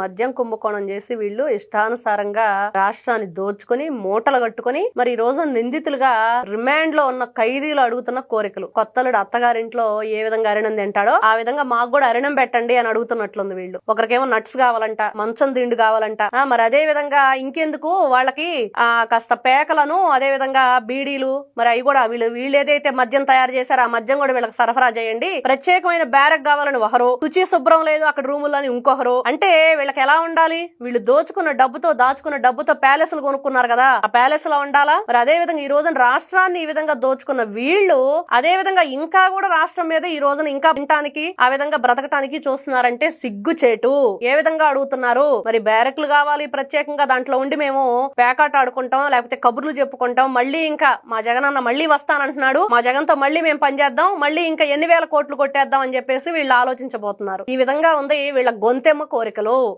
మద్యం కుంభకోణం చేసి వీళ్ళు ఇష్టానుసారంగా రాష్ట్రాన్ని దోచుకొని మూటలు కట్టుకొని మరి ఈ రోజు నిందితులుగా రిమాండ్లో ఉన్న ఖైదీలు అడుగుతున్న కోరికలు. కొత్తలుడు అత్తగారింట్లో ఏ విధంగా అరణం తింటాడో ఆ విధంగా మాకు కూడా అరణం పెట్టండి అని అడుగుతున్నట్లుంది వీళ్ళు. ఒకరికేమో నట్స్ కావాలంట మంచం దిండు కావాలంట. మరి అదే విధంగా ఇంకెందుకు వాళ్ళకి ఆ కాస్త పేకలను అదే విధంగా బీడీలు మరి అవి కూడా వీళ్ళు వీళ్ళు ఏదైతే మద్యం తయారు చేశారో ఆ మద్యం కూడా వీళ్ళకి సరఫరా చేయండి. ప్రత్యేకమైన బ్యారక్ కావాలని ఒకరు శుచి శుభ్రం లేదు అక్కడ రూములని ఇంకొకరు. అంటే వీళ్ళకి ఎలా ఉండాలి? వీళ్ళు దోచుకున్న డబ్బుతో దాచుకున్న డబ్బుతో ప్యాలెస్లు కొనుక్కున్నారు కదా. ఆ ప్యాలెస్లో ఉండాలా? మరి అదే విధంగా ఈ రోజున రాష్ట్రాన్ని ఈ విధంగా దోచుకున్న వీళ్ళు అదే విధంగా ఇంకా కూడా రాష్ట్రం మీద ఈ రోజున ఇంకా తినటానికి ఆ విధంగా బ్రతకటానికి చూస్తున్నారంటే సిగ్గు చేటు ఏ విధంగా అడుగుతున్నారు? మరి బ్యారెక్లు కావాలి ప్రత్యేకంగా దాంట్లో ఉండి మేము పేకాట ఆడుకుంటాం లేకపోతే కబుర్లు చెప్పుకుంటాం మళ్ళీ ఇంకా మా జగన్ అన్న మళ్ళీ వస్తానంటున్నాడు మా జగన్తో మళ్ళీ మేము పనిచేద్దాం మళ్ళీ ఇంకా ఎన్ని వేల కోట్లు కొట్టేద్దాం అని చెప్పేసి వీళ్ళు ఆలోచించబోతున్నారు. ఈ విధంగా ఉంది వీళ్ళ గొంతెమ్మ కోరికలు.